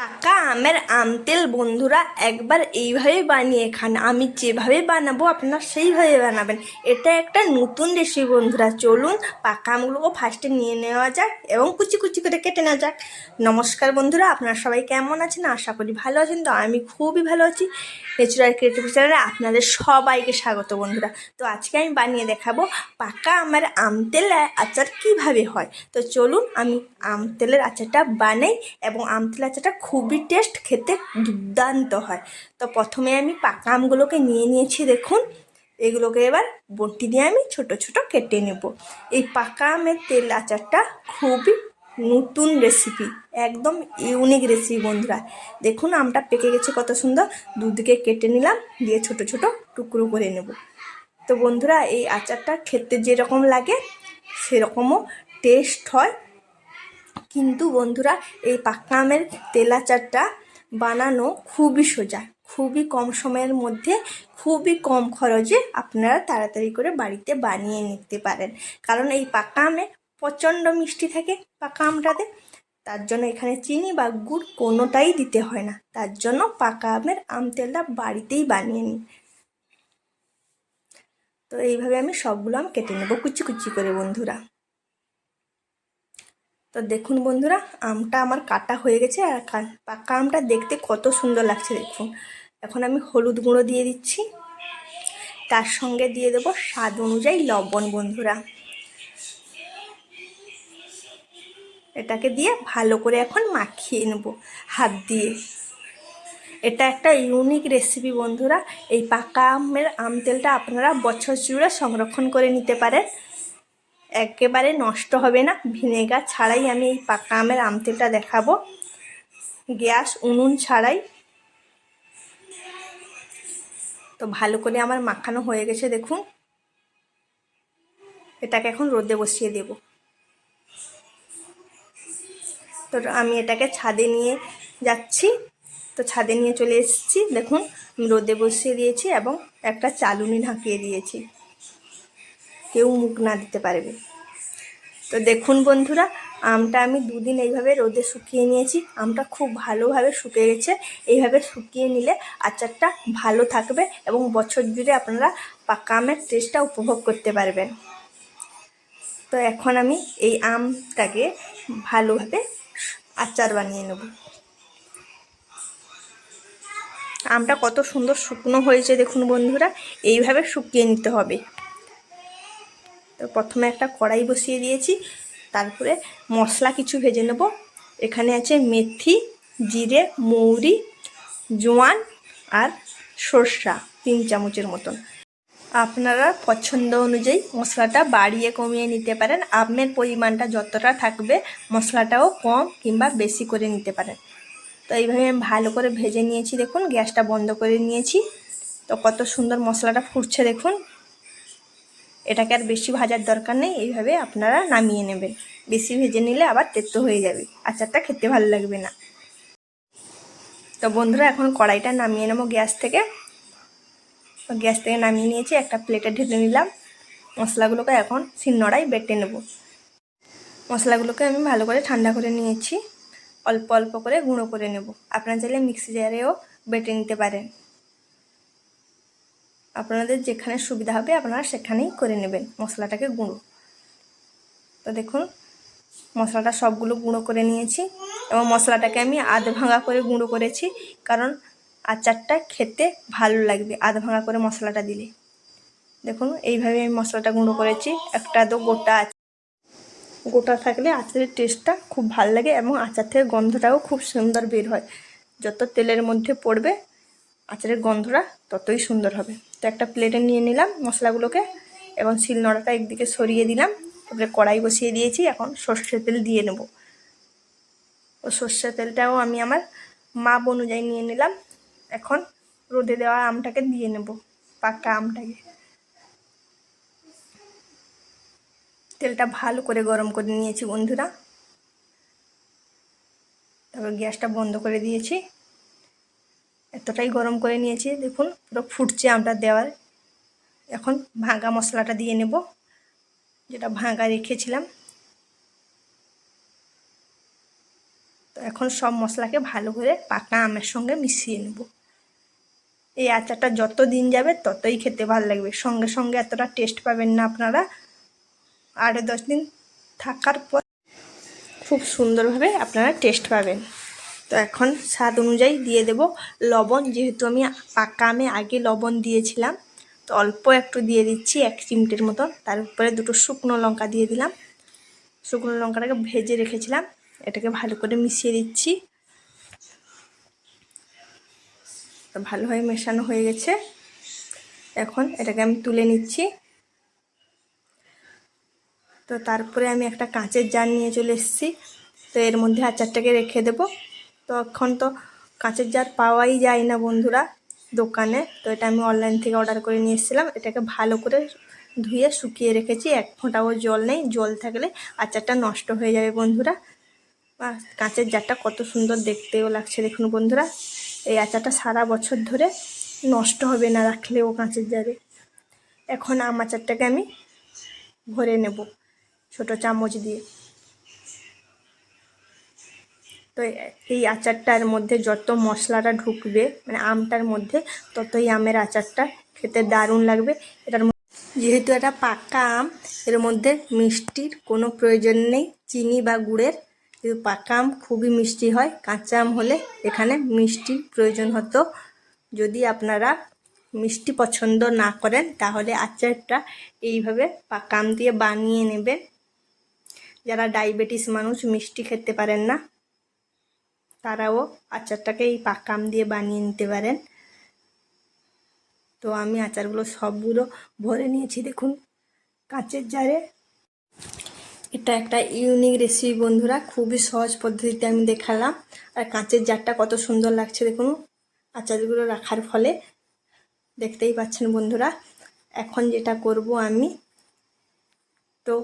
পাকা আমের আমতেল বন্ধুরা একবার এইভাবে বানিয়ে খান। আমি যেভাবে বানাবো, আপনারা সেইভাবে বানাবেন। এটা একটা নতুন রেসিপি বন্ধুরা। চলুন, পাকা আমগুলোকে ফার্স্টে নিয়ে নেওয়া যাক এবং কুচি কুচি করে কেটে নেওয়া যাক। নমস্কার, বন্ধুরা। আপনারা সবাই কেমন আছেন? আশা করি ভালো আছেন। তো আমি খুবই ভালো আছি। নেচুরাল ক্রিয়েটিভ চ্যানেলে আপনাদের সবাইকে স্বাগত, বন্ধুরা। তো আজকে আমি বানিয়ে দেখাবো পাকা আমের আমতেল আচার কীভাবে হয়। তো চলুন, আমি আমতেলের আচারটা বানাই এবং আমতেল আচারটা খুবই টেস্ট খেতে দুর্দান্ত হয়। তো প্রথমে আমি পাকা আমগুলোকে নিয়ে নিয়েছি দেখুন। এগুলোকে এবার বটি দিয়ে আমি ছোট ছোট কেটে নেব। এই পাকা আমের তেল আচারটা খুবই নতুন রেসিপি একদম ইউনিক রেসিপি বন্ধুরা। দেখুন আমটা পেকে গেছে কত সুন্দর। দুদিকে কেটে নিলাম, দিয়ে ছোট ছোট টুকরো করে নেব। তো বন্ধুরা, এই আচারটা খেতে যেরকম লাগে, সেরকমও টেস্ট হয়। কিন্তু বন্ধুরা, এই পাকা আমের তেল আচারটা বানানো খুবই সোজা, খুবই কম সময়ের মধ্যে, খুবই কম খরচে আপনারা তাড়াতাড়ি করে বাড়িতে বানিয়ে নিতে পারেন। কারণ এই পাকা আমে প্রচণ্ড মিষ্টি থাকে পাকা আমটাতে, তার জন্য এখানে চিনি বা গুড় কোনোটাই দিতে হয় না। তার জন্য পাকা আমের আম তেলটা বাড়িতেই বানিয়ে নিই তো এইভাবে আমি সবগুলো আম কেটে নেব কুচি কুচি করে বন্ধুরা। তো দেখুন বন্ধুরা, আমটা আমার কাটা হয়ে গেছে আর পাকা আমটা দেখতে কত সুন্দর লাগছে দেখুন। এখন আমি হলুদ গুঁড়ো দিয়ে দিচ্ছি। তার সঙ্গে দিয়ে দেবো স্বাদ অনুযায়ী লবণ বন্ধুরা। এটাকে দিয়ে ভালো করে এখন মাখিয়ে নেব হাত দিয়ে। এটা একটা ইউনিক রেসিপি বন্ধুরা। এই পাকা আমের, আম তেলটা আপনারা বছর জুড়ে সংরক্ষণ করে নিতে পারেন। একেবারে নষ্ট হবে না। ভিনেগার ছাড়াই আমি এই পাকা আমের আম তেলটা দেখাবো। গ্যাস, উনুন ছাড়াই। তো ভালো করে আমার মাখানো হয়ে গেছে, দেখুন। এটাকে এখন রোদে বসিয়ে দেব। তো আমি এটাকে ছাদে নিয়ে যাচ্ছি। তো ছাদে নিয়ে চলে এসেছি, দেখুন। রোদে বসিয়ে দিয়েছি এবং একটা চালুনি ঢাকিয়ে দিয়েছি। কেউ মুখ না দিতে পারবে। তো দেখুন বন্ধুরা, আমটা আমি দুদিন এইভাবে রোদে শুকিয়ে নিয়েছি। আমটা খুব ভালোভাবে শুকিয়ে গেছে। এইভাবে শুকিয়ে নিলে আচারটা ভালো থাকবে এবং বছর জুড়ে আপনারা পাকা আমের টেস্টটা উপভোগ করতে পারবেন। তো এখন আমি এই আমটাকে ভালোভাবে আচার বানিয়ে নেব। আমটা কত সুন্দর শুকনো হয়েছে দেখুন বন্ধুরা, এইভাবে শুকিয়ে নিতে হবে। প্রথমে একটা কড়াই বসিয়ে দিয়েছি, তারপরে মশলা কিছু ভেজে নেব। এখানে আছে মেথি, জিরে, মৌরি, জোয়ান আর সর্ষা তিন চামচের মতন। আপনারা পছন্দ অনুযায়ী মশলাটা বাড়িয়ে কমিয়ে নিতে পারেন। আমের পরিমাণটা যতটা থাকবে মশলাটাও কম কিংবা বেশি করে নিতে পারেন। তো এইভাবে আমি ভালো করে ভেজে নিয়েছি। দেখুন, গ্যাসটা বন্ধ করে নিয়েছি। তো কত সুন্দর মশলাটা ফুটছে, দেখুন। এটাকে আর বেশি ভাজার দরকার নেই, এইভাবে আপনারা নামিয়ে নেবেন। বেশি ভেজে নিলে আবার তেতো হয়ে যাবে। আচারটা খেতে ভালো লাগবে না। তো বন্ধুরা, এখন কড়াইটা নামিয়ে নেব গ্যাস থেকে। গ্যাস থেকে নামিয়ে নিয়েছি, একটা প্লেটে ঢেলে নিলাম। মশলাগুলোকে এখন শিলনোড়ায় বেটে নেব। মশলাগুলোকে আমি ভালো করে ঠান্ডা করে নিয়েছি। অল্প অল্প করে গুঁড়ো করে নেব। আপনারা চাইলে মিক্সি জারেও বেটে নিতে পারেন। আপনাদের যেখানে সুবিধা হবে আপনারা সেখানেই করে নেবেন মশলাটাকে গুঁড়ো। তো দেখুন, মশলাটা সবগুলো গুঁড়ো করে নিয়েছি এবং মশলাটাকে আমি আধ ভাঙা করে গুঁড়ো করেছি কারণ আচারটা খেতে ভালো লাগবে আধ ভাঙা করে মশলাটা দিলে। দেখুন, এইভাবে আমি মশলাটা গুঁড়ো করেছি, একটা তো গোটা আছে গোটা থাকলে আচারের টেস্টটা খুব ভালো লাগে এবং আচার থেকে গন্ধটাও খুব সুন্দর বের হয়। যত তেলের মধ্যে পড়বে আচারের গন্ধটা ততই সুন্দর হবে। তো একটা প্লেটে নিয়ে নিলাম মশলাগুলোকে এবং শিলনোড়াটা একদিকে সরিয়ে দিলাম। তারপরে কড়াই বসিয়ে দিয়েছি, এখন সর্ষের তেল দিয়ে নেব। ও সর্ষের তেলটাও আমি আমার মাপ অনুযায়ী নিয়ে নিলাম। এখন রোদে দেওয়া আমটাকে দিয়ে নেব, পাকা আমটাকে। তেলটা ভালো করে গরম করে নিয়েছি বন্ধুরা। তারপর গ্যাসটা বন্ধ করে দিয়েছি। এতটাই গরম করে নিয়েছি, দেখুন পুরো ফুটছে আমটা দেওয়ার। এখন ভাঙা মশলাটা দিয়ে নেব, যেটা ভাঙা রেখেছিলাম। তো এখন সব মশলাকে ভালো করে পাকা আমের সঙ্গে মিশিয়ে নেব। এই আচারটা যত দিন যাবে ততই খেতে ভালো লাগবে। সঙ্গে সঙ্গে এতটা টেস্ট পাবেন না আপনারা। আট দশ দিন থাকার পর খুব সুন্দরভাবে আপনারা টেস্ট পাবেন। তো এখন স্বাদ অনুযায়ী দিয়ে দেব লবণ, যেহেতু আমি পাকা আমে আগে লবণ দিয়েছিলাম, তো অল্প একটু দিয়ে দিচ্ছি এক চিমটের মতো। তার উপরে দুটো শুকনো লঙ্কা দিয়ে দিলাম। শুকনো লঙ্কাটাকে ভেজে রেখেছিলাম। এটাকে ভালো করে মিশিয়ে দিচ্ছি। ভালোভাবে মেশানো হয়ে গেছে। এখন এটাকে আমি তুলে নিচ্ছি। তো তারপরে আমি একটা কাঁচের জার নিয়ে চলে এসেছি। তো এর মধ্যে আচারটাকে রেখে দেবো। তো এখন তো কাঁচের জার পাওয়াই যায় না বন্ধুরা দোকানে। তো এটা আমি অনলাইন থেকে অর্ডার করে নিয়ে এসেছিলাম। এটাকে ভালো করে ধুয়ে শুকিয়ে রেখেছি। এক ফোঁটাও জল নেই। জল থাকলে আচারটা নষ্ট হয়ে যাবে বন্ধুরা। কাঁচের জারটা কত সুন্দর দেখতেও লাগছে। দেখুন বন্ধুরা, এই আচারটা সারা বছর ধরে নষ্ট হবে না রাখলেও কাঁচের জারে। এখন আম আচারটাকে আমি ভরে নেব ছোটো চামচ দিয়ে। তো এই আচারটার মধ্যে যত মশলাটা ঢুকবে মানে আমটার মধ্যে, ততই আমের আচারটা খেতে দারুণ লাগবে। এটার যেহেতু এটা পাকা আম, এর মধ্যে মিষ্টির কোনো প্রয়োজন নেই। চিনি বা গুড়ের, কিন্তু পাকা আম খুবই মিষ্টি হয়। কাঁচা আম হলে এখানে মিষ্টির প্রয়োজন হতো। যদি আপনারা মিষ্টি পছন্দ না করেন, তাহলে আচারটা এইভাবে পাকা আম দিয়ে বানিয়ে নেবেন। যারা ডায়াবেটিস মানুষ, মিষ্টি খেতে পারেন না। তারাও আচারটাকে এই পাকাম দিয়ে বানিয়ে নিতে পারেন। তো আমি আচারগুলো সবগুলো ভরে নিয়েছি, দেখুন, কাঁচের জারে। এটা একটা ইউনিক রেসিপি বন্ধুরা, খুবই সহজ পদ্ধতিতে আমি দেখালাম। আর কাঁচের জারটা কত সুন্দর লাগছে, দেখুন, আচারগুলো রাখার ফলে। দেখতেই পাচ্ছেন বন্ধুরা, এখন যেটা করব আমি, তো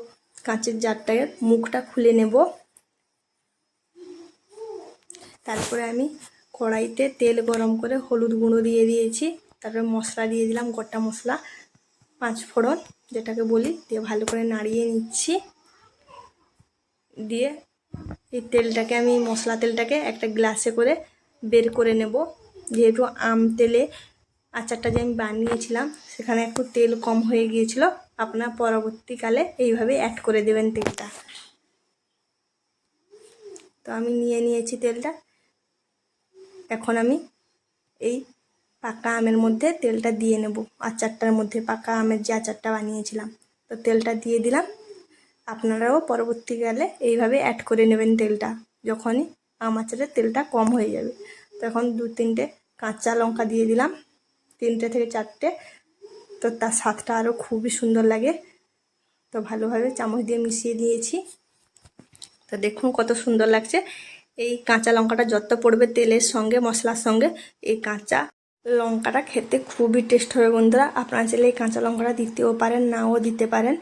কাঁচের জারটাকে মুখটা খুলে নেব। তারপরে আমি কড়াইতে তেল গরম করে হলুদ গুঁড়ো দিয়ে দিয়েছি। তারপরে মশলা দিয়ে দিলাম গোটা মশলা, পাঁচ ফোড়ন, যেটাকে বলি, দিয়ে ভালো করে নাড়িয়ে নিচ্ছি। দিয়ে এই তেলটাকে আমি, মশলা তেলটাকে একটা গ্লাসে করে বের করে নেব। যেহেতু আম তেলে আচারটা যে আমি বানিয়েছিলাম, সেখানে একটু তেল কম হয়ে গিয়েছিল, আপনার পরবর্তীকালে এইভাবে অ্যাড করে দেবেন তেলটা। তো আমি নিয়ে নিয়েছি তেলটা। এখন আমি এই পাকা আমের মধ্যে তেলটা দিয়ে নেব। আচারটার মধ্যে পাকা আমের যে আচারটা বানিয়েছিলাম, তো তেলটা দিয়ে দিলাম। আপনারাও পরবর্তীকালে এইভাবে অ্যাড করে নেবেন তেলটা, যখনই আম আচারের তেলটা কম হয়ে যাবে। তখন দু তিনটে কাঁচা লঙ্কা দিয়ে দিলাম। তিনটে থেকে চারটে, তো তার স্বাদটা আরও খুবই সুন্দর লাগে। তো ভালোভাবে চামচ দিয়ে মিশিয়ে দিয়েছি। তো দেখুন কত সুন্দর লাগছে। এই কাঁচা লঙ্কাটা যত পড়বে তেলের সঙ্গে, মশলার সঙ্গে, এই কাঁচা লঙ্কাটা খেতে খুবই টেস্ট হবে বন্ধুরা। আপনারা চাইলে এই কাঁচা লঙ্কাটা দিতেও পারেন, নাও দিতে পারেন।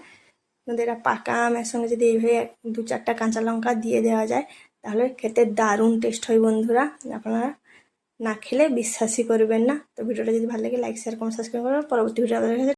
এটা পাকা আমের সঙ্গে যদি এইভাবে দু চারটা কাঁচা লঙ্কা দিয়ে দেওয়া যায়, তাহলে খেতে দারুণ টেস্ট হয় বন্ধুরা। আপনারা না খেলে বিশ্বাসই করবেন না। তো ভিডিওটা যদি ভালো লাগে লাইক শেয়ার কমেন্ট সাবস্ক্রাইব করবেন পরবর্তী ভিডিও আপনাদের